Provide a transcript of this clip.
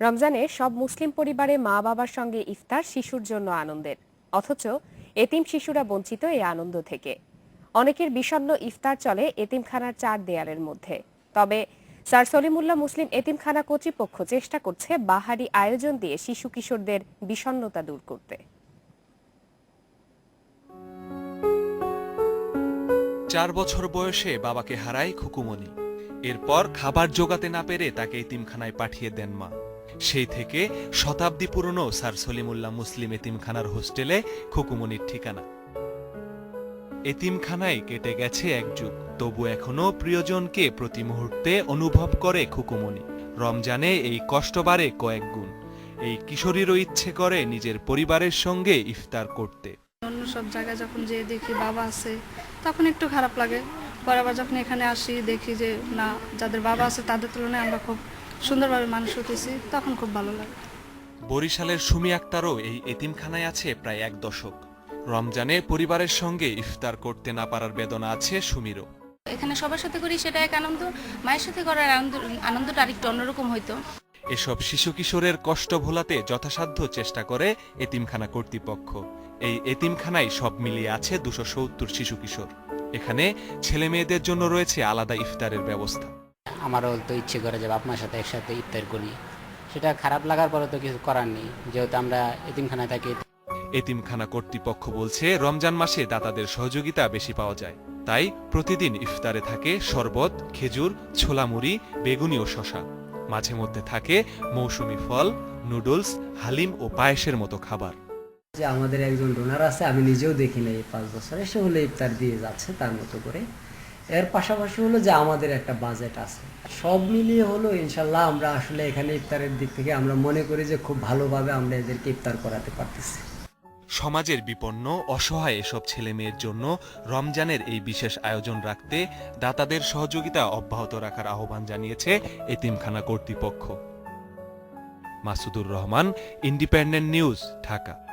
রমজানে সব মুসলিম পরিবারে মা বাবার সঙ্গে ইফতার শিশুর জন্য আনন্দের। অথচ এতিম শিশুরা বঞ্চিত এই আনন্দ থেকে। অনেকের বিষণ্ণ ইফতার চলে এতিমখানার চার দেয়ালের মধ্যে। তবে স্যার সলিমুল্লাহ মুসলিম এতিমখানা কর্তৃপক্ষ চেষ্টা করছে বাহারি আয়োজন দিয়ে শিশু কিশোরদের বিষণ্ণতা দূর করতে। চার বছর বয়সে বাবাকে হারায় খুকুমনি এরপর খাবার জোগাতে না পেরে তাকে এতিমখানায় পাঠিয়ে দেন মা। সেই থেকে শতাব্দী পুরনো স্যার সলিমুল্লাহ মুসলিম এতিমখানার হোস্টেলে খুকুমনির ঠিকানা। এতিমখানায় কেটে গেছে এক যুগ, তবু এখনও প্রিয়জনকে প্রতি মুহূর্তে অনুভব করে খুকুমনি। রমজানে এই কষ্ট বাড়ে কয়েক গুণ। এই কিশোরীরও ইচ্ছে করে নিজের পরিবারের সঙ্গে ইফতার করতে। অন্য সব জায়গায় যখন যেয়ে দেখি বাবা আছে, তখন একটু খারাপ লাগে। পরে আবার যখন এখানে আসি, দেখি যে না, যাদের বাবা আছে তাদের তুলনায় আমরা খুব সুন্দরভাবে মানুষ হতেছি তখন খুব ভালো লাগে। বরিশালের সুমি আক্তারও এই এতিমখানায় আছে প্রায় এক দশক। রমজানে পরিবারের সঙ্গে ইফতার করতে না পারার বেদনা আছে সুমিরও। এখানে সবার সাথে করি সেটা এক আনন্দ মায়ের সাথে করার আনন্দ আনন্দটা আরেকটু অন্যরকম হয়তো। এসব শিশু কিশোরের কষ্ট ভোলাতে যথাসাধ্য চেষ্টা করে এতিমখানা কর্তৃপক্ষ। এই এতিমখানায় সব মিলিয়ে আছে দুশো সত্তর শিশু কিশোর। এখানে ছেলে মেয়েদের জন্য রয়েছে আলাদা ইফতারের ব্যবস্থা। আমারও তো ইচ্ছে করে যে আপনার সাথে একসাথে ইফতার করি। সেটা খারাপ লাগার পরে তো কিছু করার নেই। যেহেতু আমরা এতিমখানায় থাকি। এতিমখানা কর্তৃপক্ষ বলছে রমজান মাসে দাতাদের সহযোগিতা বেশি পাওয়া যায়। তাই প্রতিদিন ইফতারে থাকে শরবত খেজুর ছোলা মুড়ি বেগুনি ও শশা মাঝে মধ্যে থাকে মৌসুমি ফল নুডলস হালিম ও পায়েসের মতো খাবার। যে আমাদের একজন ডোনার আছে আমি নিজেও দেখি না এই পাঁচ বছরে। সে হলে ইফতার দিয়ে যাচ্ছে তার মতো করে। এর পাশাপাশি হলো যে আমাদের একটা বাজেট আছে। সব মিলিয়ে হলো ইনশাল্লাহ আমরা আসলে এখানে ইফতারের দিক থেকে আমরা মনে করি যে খুব ভালোভাবে আমরা এদেরকে ইফতার করাতে পারতেছি। সমাজের বিপন্ন, অসহায় এসব ছেলে মেয়ের জন্য রমজানের এই বিশেষ আয়োজন রাখতে দাতাদের সহযোগিতা অব্যাহত রাখার আহ্বান জানিয়েছে এতিমখানা কর্তৃপক্ষ। Masudur Rahman, Independent News, Dhaka.